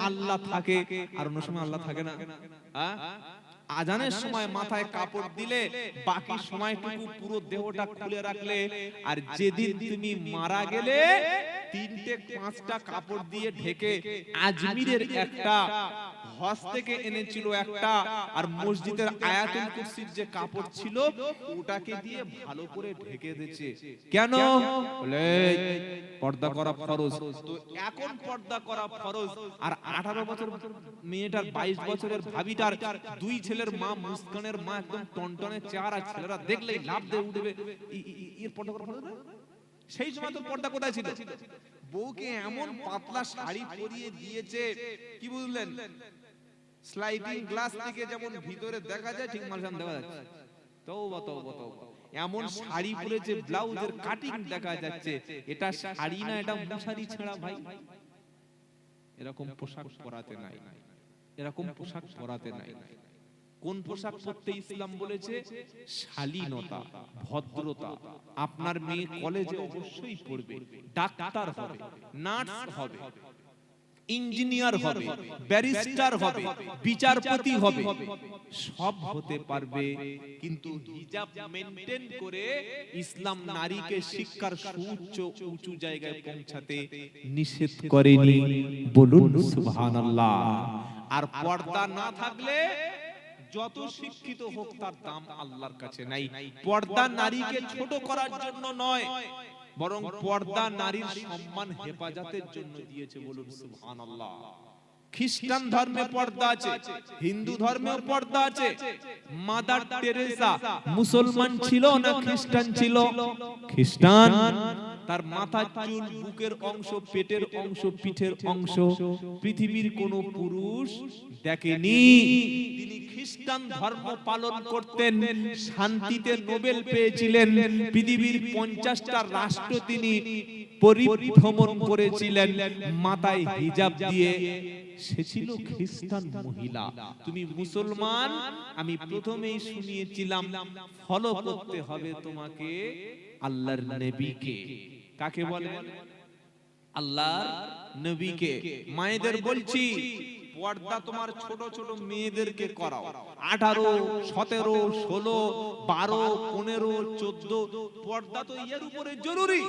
আল্লাহ থাকে আর অন্য সময় আল্লাহ থাকে না হ্যাঁ? আজানের সময় মাথায় কাপড় দিলে বাকি সময়টুকু পুরো দেহটা খুলে রাখলে আর যেদিন তুমি মারা গেলে তিনটে পাঁচটা কাপড় দিয়ে ঢেকে আজমিরের একটা হজ থেকে এনেছিল একটা, আর মসজিদের আয়াতুল কুরসির যে কাপড় ছিল, ওটাকে দিয়ে ভালো করে ঢেকে দিয়েছে। কেন? বলে পর্দা করা ফরজ। তো এখন পর্দা করা ফরজ। আর আঠারো বছর মেয়েটার, বাইশ বছরের ভাবিটার, দুই ছেলের মা, মুস্কানের মা, একদম টনটনে চেহারা ছেলেরা দেখলেই লাভ দিয়ে উঠবে। এর পর্দা করা ফরজ? সেই সময় তো পর্দা কোথায় ছিল? বউকে এমন পাতলা শাড়ি পরিয়ে দিয়েছে, কি বুঝলেন? স্লাইডিং গ্লাস থেকে যেমন ভিতরে দেখা যায় ঠিক মালসান দেখা যাচ্ছে। তওবা তওবা তওবা। এমন শাড়ি পরেছে ব্লাউজের কাটিং দেখা যাচ্ছে। এটা শাড়ি না এটা মশারি ছেঁড়া ভাই। এরকম পোশাক পরাতে নাই। এরকম পোশাক পরাতে নাই। কোন পোশাক পরতে ইসলাম বলেছে? শালীনতা ভদ্রতা। আপনার মেয়ে কলেজে অবশ্যই পড়বে। ডাক্তার হবে। নার্স হবে। ইঞ্জিনিয়ার হবে ব্যারিস্টার হবে বিচারপতি হবে সব হতে পারবে কিন্তু হিজাব মেনটেন করে ইসলাম নারীকে শিক্ষার সুউচ্চ উঁচু জায়গায় পৌঁছাতে নিষেধ করেনি। বলুন সুবহানাল্লাহ। আর পর্দা না থাকলে যত শিক্ষিত হোক তার দাম আল্লাহর কাছে নাই। পর্দা নারীকে ছোট করার জন্য নয়। বরং পর্দা নারীর সম্মান হেফাজতের জন্য দিয়েছে বলুন সুবহানাল্লাহ। খ্রিস্টান ধর্মে পর্দা আছে হিন্দু ধর্মেও পর্দা আছে। মাদার টেরেসা মুসলমান ছিল না খ্রিস্টান ছিল। খ্রিস্টান? তার মাথার চুল, বুকের অংশ, পেটের অংশ, পিঠের অংশ, পৃথিবীর কোন পুরুষ দেখেনি। তিনি খ্রিস্টান ধর্ম পালন করতেন, শান্তিতে নোবেল পেয়েছিলেন, পৃথিবীর পঞ্চাশটা রাষ্ট্র তিনি পরিভ্রমণ করেছিলেন, মাথায় হিজাব দিয়ে। সে ছিল খ্রিস্টান মহিলা। তুমি মুসলমান, আমি প্রথমেই শুনিয়েছিলাম, ফলো করতে হবে তোমাকে। আল্লাহর নবীকে। কাকে বলে? আল্লাহর নবীকে। মায়েদের বলছি পর্দা তোমার ছোট ছোট মেয়েদেরকে করাও। আঠারো সতেরো ষোলো বারো পনেরো চোদ্দ পর্দা তো এর উপরে জরুরি।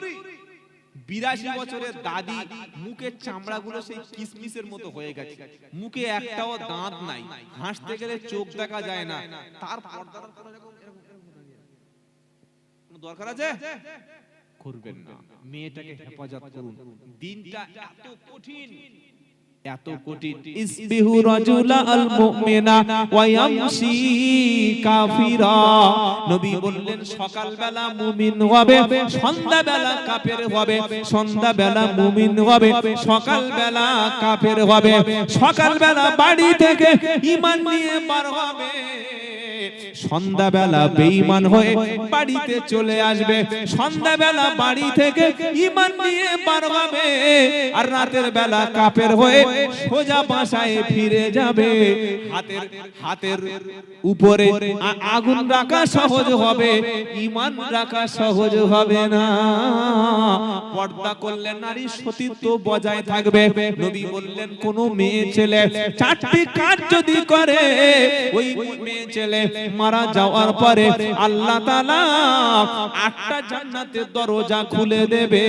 বিরাশি বছরের দাদি মুখের চামড়াগুলো সেই কিসমিসের মতো হয়ে গেছে। মুখে একটাও দাঁত নাই। হাসতে গেলে চোখ দেখা যায় না। তার পর্দাটা কোনো এরকম- এরকম- এরকম দাঁড়িয়ে আছে। কোনো দরকার আছে? করবেন না। মেয়েটাকে হেফাজত করুন। দিনটা এত কঠিন। এত কঠিন। ইসবিহু রাজুলা আল মুমিনা ওয়া ইয়ামশি কাফিরা। নবী বললেন সকালবেলা মুমিন হবে সন্ধ্যাবেলা কাফের হবে সন্ধ্যাবেলা মুমিন হবে সকালবেলা কাফের হবে সকালবেলা বাড়ি থেকে ঈমান নিয়ে বার হবে সন্ধ্যাবেলা বেঈমান হয়ে বাড়িতে চলে আসবে। সন্ধ্যাবেলা বাড়ি থেকে ঈমান নিয়ে বার হবে। আর রাতের বেলা কাপের হয়ে সোজা বাসায় ফিরে যাবে। হাতের হাতের উপরে আগুন রাখা সহজ হবে। ঈমান রাখা সহজ হবে না। পর্দা করলে নারী সতীত্ব বজায় থাকবে। নবী বললেন কোন মেয়ে ছেলে চারটি কাজ যদি করে ওই মেয়ে ছেলে মারা যাওয়ার পরে আল্লাহ তাআলা আটটা জান্নাতের দরজা খুলে দেবে।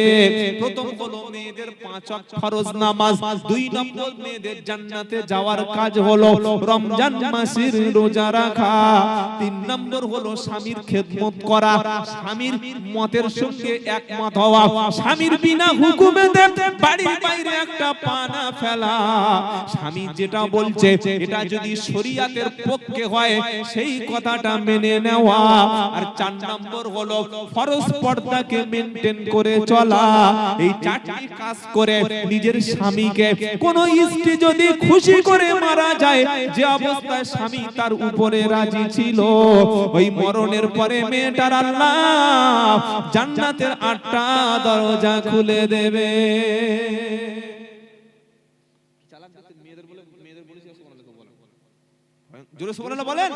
প্রথম হলো মেয়েদের পাঁচ ওয়াক্ত ফরজ নামাজ দুই নম্বর মেয়েদের জান্নাতে যাওয়ার কাজ হলো রমজান মাসের রোজা রাখা। তিন নম্বর হলো স্বামীর খেদমত করা। স্বামীর মতের সঙ্গে একমত হওয়া। স্বামীর বিনা হুকুমে বাড়ির বাইরে একটা পানা ফেলা। স্বামী যেটা বলছে এটা যদি শরিয়াতের পক্ষে হয় সেই কথাটা মেনে নেওয়া। আর চার নম্বর হলো, ফরজ পর্দাকে মেনটেন করে চলা। এই চারটি কাজ করে নিজের স্বামীকে কোন স্ত্রী যদি খুশি করে মারা যায়, যে অবস্থায় স্বামী তার উপরে রাজি ছিল, ওই মরণের পরে মেয়েটার আল্লাহ জান্নাতের আটটা দরজা খুলে দেবে। জোরে সুবহানাল্লাহ বলেন।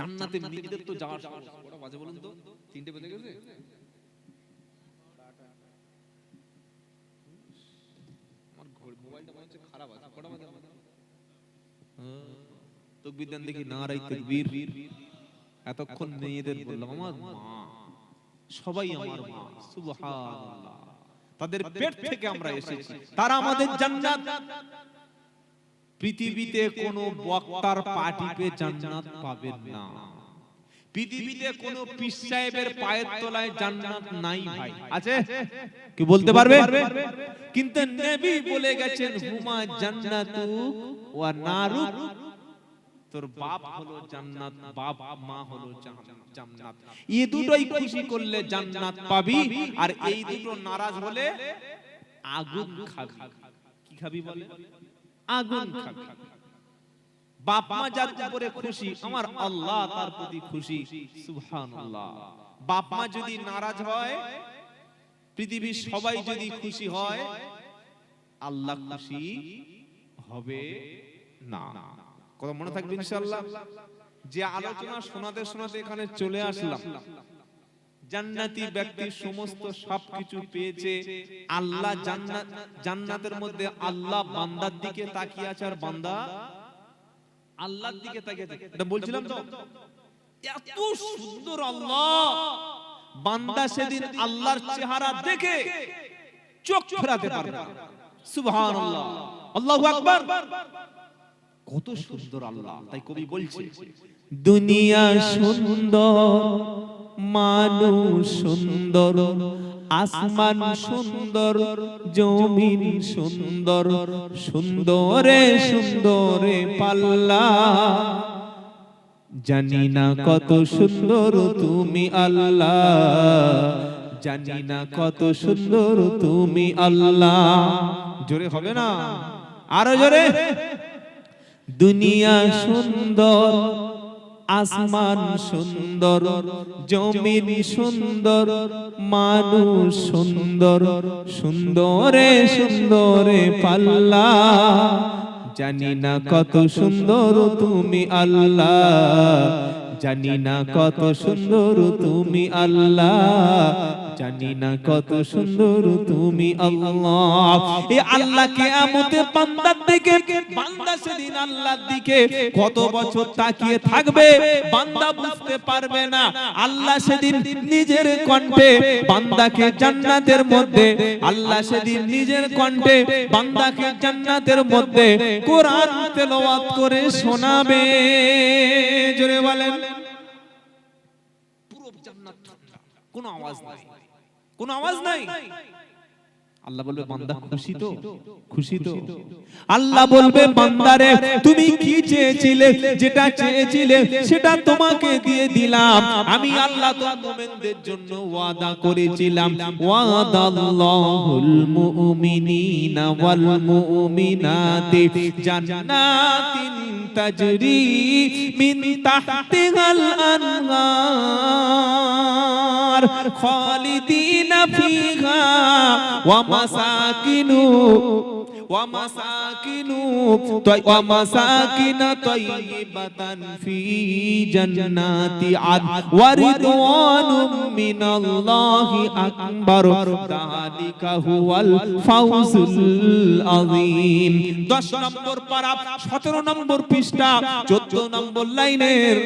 জান্নাতে মেয়েদের তো যাওয়ার ওটা বাজে বলুন তো? তিনটে বেজে গেছে? আমার মোবাইলটা মনে হচ্ছে খারাপ আছে। কটা বাজে তকবীর দেন দেখি নারাই তকবীর। এতক্ষণ মেয়েদের বললাম আমার মা। সবাই আমার মা। সুবহানাল্লাহ। তাদের পেট থেকে আমরা এসেছি। তারা আমাদের জান্নাত পৃথিবীতে কোনো বক্তার পাটিপে জান্নাত পাবেন না। পৃথিবীতে কোন পীর সাহেবের পায়ের তলায় জান্নাত নাই ভাই। আছে? কি বলতে পারবে? কিন্তু নবী বলে গেছেন, হুমা জান্নাতু ওয়া নারু। তোর বাপ হলো জান্নাত, বাপ মা হলো জান্নাত। এই দুটোই খুশি করলে জান্নাত পাবি, আর এই দুটো নারাজ হলে আগুন খাবি। কি খাবি বলে? আগুন। খাবি বাপ মা যার উপরে খুশি, আমার আল্লাহ তার প্রতি খুশি। সুবহানাল্লাহ। বাপ মা যদি নারাজ হয়, পৃথিবীর সবাই যদি খুশি হয়, আল্লাহ খুশি হবে না। কথা মনে থাকবে ইনশাআল্লাহ। যে আলোচনা শোনাতে শোনাতে এখানে চলে আসলাম। জান্নাতি ব্যক্তি সমস্ত সবকিছু পেয়েছে। আল্লাহ জান্নাত জান্নাতের মধ্যে আল্লাহ বান্দার দিকে তাকিয়ে আছে আর বান্দা আল্লাহর দিকে তাকিয়ে আছে। এটা বলছিলাম তো এত সুন্দর আল্লাহ। বান্দা সেদিন আল্লাহর চেহারা দেখে চোখ ফেরাতে পারবে সুবহানাল্লাহ। আল্লাহু আকবার। কত সুন্দর আল্লাহ। তাই কবি বলছে দুনিয়া সুন্দর। মানুষ সুন্দর আসমান সুন্দর জমিন সুন্দর সুন্দরে সুন্দরে পাল্লা। জানি না কত সুন্দর তুমি আল্লাহ। জানি না কত সুন্দর তুমি আল্লাহ। জোরে হবে না? আরও জোরে? দুনিয়া সুন্দর। আসমান সুন্দর জমিন সুন্দর মানুষ সুন্দর সুন্দরে সুন্দরে পাল্লা। জানি না কত সুন্দর তুমি আল্লাহ। জানি না কত সুন্দর তুমি আল্লাহ। জানি না কত সুন্দর তুমি আল্লাহ। এ আল্লাহ দিকে, বান্দা সেদিন আল্লাহর দিকে কত বছর তাকিয়ে থাকবে, বান্দা বুঝতে পারবে না। আল্লাহ সেদিন নিজের কণ্ঠে বান্দাকে জান্নাতের মধ্যে, আল্লাহ সেদিন নিজের কণ্ঠে বান্দাকে জান্নাতের মধ্যে কোরআন তেলাওয়াত করে শোনাবে। জোরে বলেন। পুরো জান্নাত কোনো আওয়াজ নাই। কোনো আওয়াজ নাই। আল্লাহ বলবে বান্দা খুশি তো? খুশি তো? আল্লাহ বলবে বান্দারে তুমি কি চেয়েছিলে? যেটা চেয়েছিলে সেটা তোমাকে দিয়ে দিলাম। আমি আল্লাহ তো মুমিনদের জন্য ওয়াদা করেছিলাম। ওয়াদাল্লাহুল মুমিনিনা ওয়াল মুমিনাতি জান্নাতিন তাজরি মিন তাহতিহাল আনহার খালিদিনা ফিহা। ওয়া মাসাকিনু ومساكن طي ومساكن طيبة في جنات عدن ورضوان من الله أكبر ذلك هو الفوز العظيم 10 নম্বর পারা 17 নম্বর পৃষ্ঠা 14 নম্বর লাইনের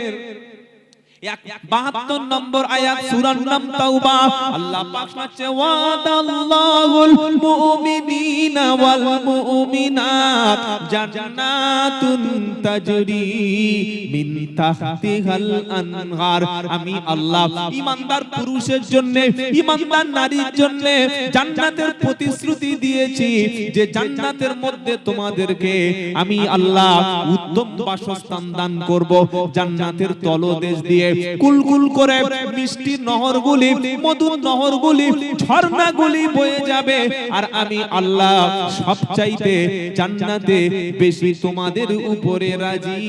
আমি আল্লাহ ঈমানদার পুরুষের জন্য ঈমানদার নারীর জন্য জান্নাতের প্রতিশ্রুতি দিয়েছি যে জান্নাতের মধ্যে তোমাদেরকে আমি আল্লাহ উত্তম বাসস্থান দান করব জান্নাতের তলদেশ দিয়ে। কুলকুল করে মিষ্টি নহরগুলি, মধুর নহরগুলি ঝর্ণাগুলি বয়ে যাবে। আর আমি আল্লাহ সবচাইতে জান্নাতে বেশি তোমাদের উপরে রাজি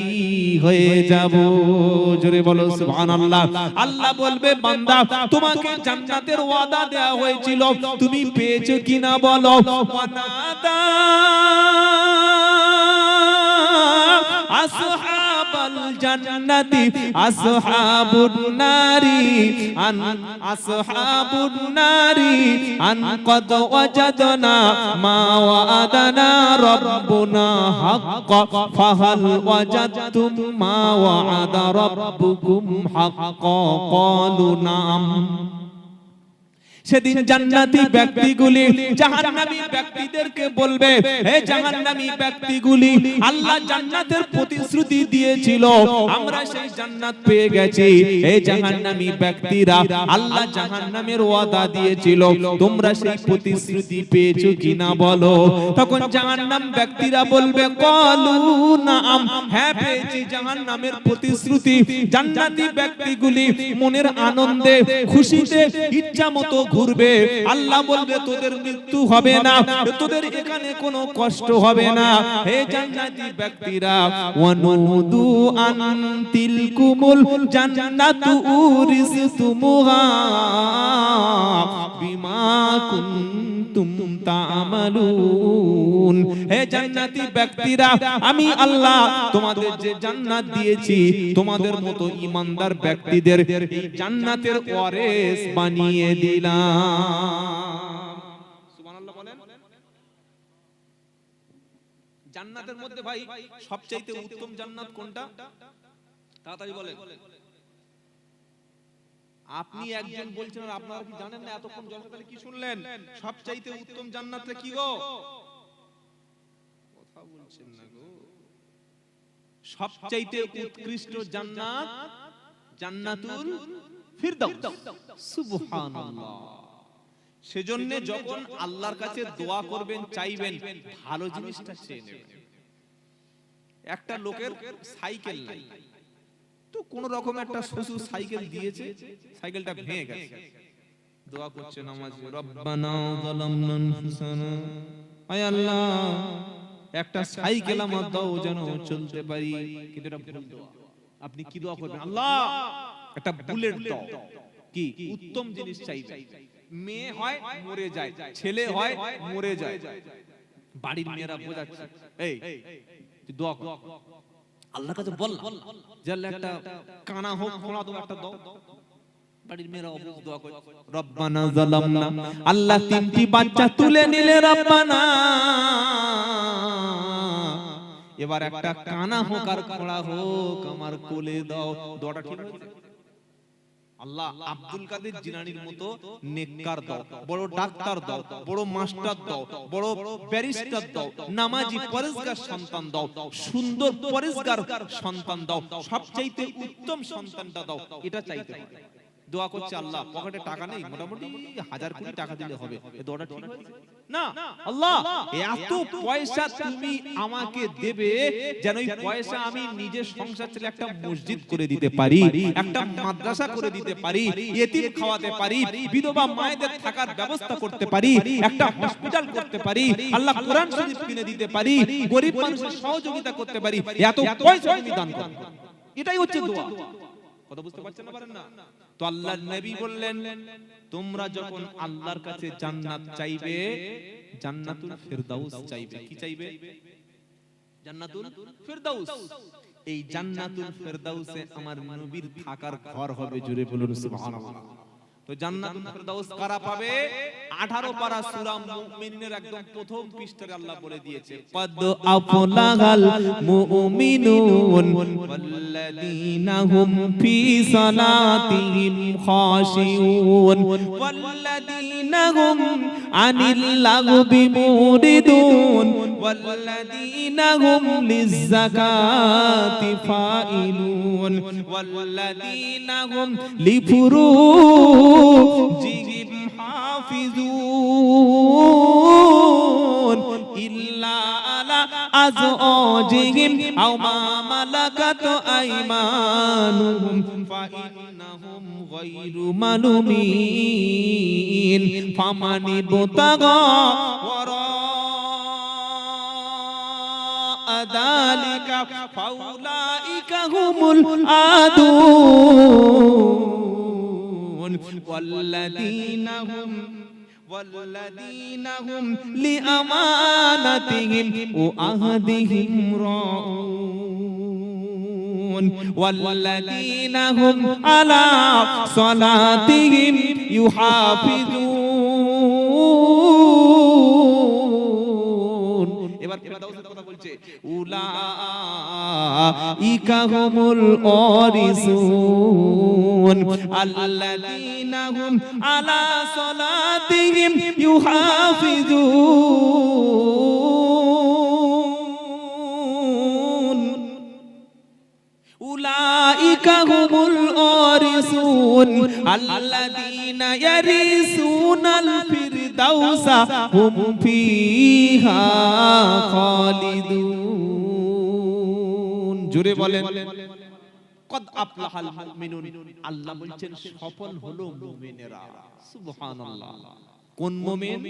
হয়ে যাব। জোরে বলো, সুবহানাল্লাহ। আল্লাহ বলবে, বান্দা, তোমাকে জান্নাতের ওয়াদা দেয়া হয়েছিল। তুমি পেয়েছ কিনা বলো? ওয়ানাদা আসহাবাল জান্নাতি আসহাবুন নারি আন আসহাবুন নারি আন কদ ওয়াজাদনা মা ওয়াদানা রব্বুনা হক ফাহাল ওয়াজাদতুম মা ওয়াদা রব্বুকুম হক ক্বালু নাম। সেদিন জান্নাতি ব্যক্তিগুলি জাহান্নামী ব্যক্তিদেরকে বলবে হে জাহান্নামী ব্যক্তিগুলি আল্লাহ জান্নাতের প্রতিশ্রুতি দিয়েছিল আমরা সেই জান্নাত পেয়ে গেছি হে জাহান্নামী ব্যক্তিরা আল্লাহ জাহান্নামের ওয়াদা দিয়েছিল তোমরা সেই প্রতিশ্রুতি পেয়েছ কিনা বলো? তখন জাহান্নাম ব্যক্তিরা বলবে কলু নাম হ্যাঁ পেয়েছি জাহান্নামের প্রতিশ্রুতি। জান্নাতি ব্যক্তিগুলি মনের আনন্দে খুশিতে ইচ্ছা মতো ঘুরবে, আল্লাহ বলবে, তোদের মৃত্যু হবে না, তোদের এখানে কোনো কষ্ট হবে না। হে জান্নাতি ব্যক্তিরা, ওয়ানুদু আন তিলকুমুল জান্নাতু উরিসতুমুহা বিমা কুনতুম তা'মালুন। হে জান্নাতি ব্যক্তিরা, আমি আল্লাহ তোমাদের যে জান্নাত দিয়েছি, তোমাদের মতো ইমানদার ব্যক্তিদের এই জান্নাতের ওয়ারিস বানিয়ে দিলাম। জান্নাতের মধ্যে ভাই সবচাইতে উত্তম জান্নাত কোনটা? তাড়াতাড়ি বলেন। আপনি একজন বলছেন আপনারা কি জানেন না? এতক্ষণ কি শুনলেন? সবচাইতে উত্তম কি গো? কথা বলছেন না গো। সবচাইতে উৎকৃষ্ট জান্নাত জান্নাতুল সেজন্য যখন আল্লাহর কাছে দোয়া করবেন চাইবেন ভালো জিনিসটা চেয়ে নেবেন। একটা লোকের সাইকেল নাই। তো কোন রকম একটা শ্বশুর সাইকেল দিয়েছে সাইকেলটা ভেঙে গেছে। দোয়া করছে নামাজে রব্বানা যালামনা আনফুসানা। আয় আল্লাহ একটা সাইকেল আমার দাও যেন চলতে পারি। কিন্তু এটা ভুল দোয়া। আপনি কি দোয়া করবেন? আল্লাহ! একটা বুলেট দাও কি? উত্তম জিনিস চাইবে। মেয়ে হয়, মরে যায়। ছেলে হয়, মরে যায়। বাড়ির মেয়েরা বোঝাচ্ছে। এই দোয়া আল্লাহর কাছে বল যে আল্লাহ একটা কানা হোক খোঁড়া তো একটা দাও আল্লাহ তিনটি বাচ্চা তুলে নিলে রব্বানা। এবার একটা কানা হোক আর হোক আমার কোলে দাও। দোয়াটা ঠিক আল্লাহ আব্দুল কাদের জিনানির মতো নেককার দাও বড় ডাক্তার দাও বড় মাস্টার দাও বড় ব্যারিস্টার দাও নামাজি পরেজগার সন্তান দাও সুন্দর পরেজগার সন্তান দাও সবচাইতে উত্তম সন্তানটা দাও এটা চাইতে পারে দোয়া করছে আল্লাহ। পকেটে টাকা নেই মোটামুটি হাজার কোটি টাকা দিলে হবে। দোয়াটা ঠিক? না আল্লাহ এত পয়সা তুমি আমাকে দেবে যেন ওই পয়সা আমি নিজের সংসার ছেলে একটা মসজিদ করে দিতে পারি একটা মাদ্রাসা করে দিতে পারি এতিম খাওয়াতে পারি বিধবা মায়েদের থাকার ব্যবস্থা করতে পারি একটা হসপিটাল করতে পারি আল্লাহ কোরআন শরীফ কিনে দিতে পারি গরিব মানুষের সহযোগিতা করতে পারি এত পয়সা তুমি দান করো। এটাই হচ্ছে দোয়া কথা বুঝতে পারছেন না পারেন না তো আল্লাহর নবী বললেন, তোমরা যখন আল্লাহর কাছে জান্নাত চাইবে, জান্নাতুল ফেরদাউস চাইবে। কি চাইবে? জান্নাতুল ফেরদাউস। এই জান্নাতুল ফেরদাউসে আমার নবীর থাকার ঘর হবে জুড়ে বলুন, সুবহানাল্লাহ। তো জান্নাতুল ফিরদাউস কারা পাবে? 18 পারা সূরা মুমিনের একদম প্রথম পৃষ্ঠায় আল্লাহ বলে দিয়েছে, কদ আফলাগাল মুমিনুন ওয়াল্লাযীনা হুম ফি সালাতিহিম খাশিউন ওয়াল্লাযীনা হুম আনিল লাগবি মুরিদুন ওয়াল্লাযীনা হুম লিয-যাকাতি ফাইলুন ওয়াল্লাযীনা হুম فروجهم حافظون إلا على أزواجهم أو ما ملكت أيمانهم فإنهم غير ملومين فمن ابتغى وراء ذلك فأولئك هم العادون والذين هم والذين هم لأمانتهم وعهدهم راعون والذين هم على صلاتهم يحافظون দাউদের উলা ইকাহুমুল অরিসুন আল্লাযীনা হুম আলা সালাতিহিম ইউহাফিজুন। উলাইকা ইয়ারিসুনাল ফি الفردوس هم فيها خالدون জোরে বলেন কদ আফলাহাল মুমিনুন আল্লাহ বলছেন সফল হলো মুমিনেরা সুবহানাল্লাহ কোন মুমিন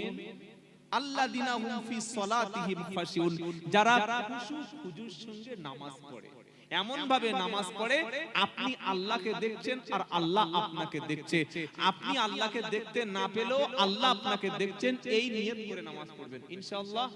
আল্লাযিনা হুম ফি সলাতিহিম খাশিউন যারা খুশু খুজুর সঙ্গে নামাজ পড়ে এমন ভাবে নামাজ পড়ে, আপনি আল্লাহকে দেখছেন আর আল্লাহ আপনাকে দেখছে। আপনি আল্লাহকে দেখতে না পেলেও আল্লাহ আপনাকে দেখছেন, এই নিয়ত করে নামাজ পড়বেন। ইনশাআল্লাহ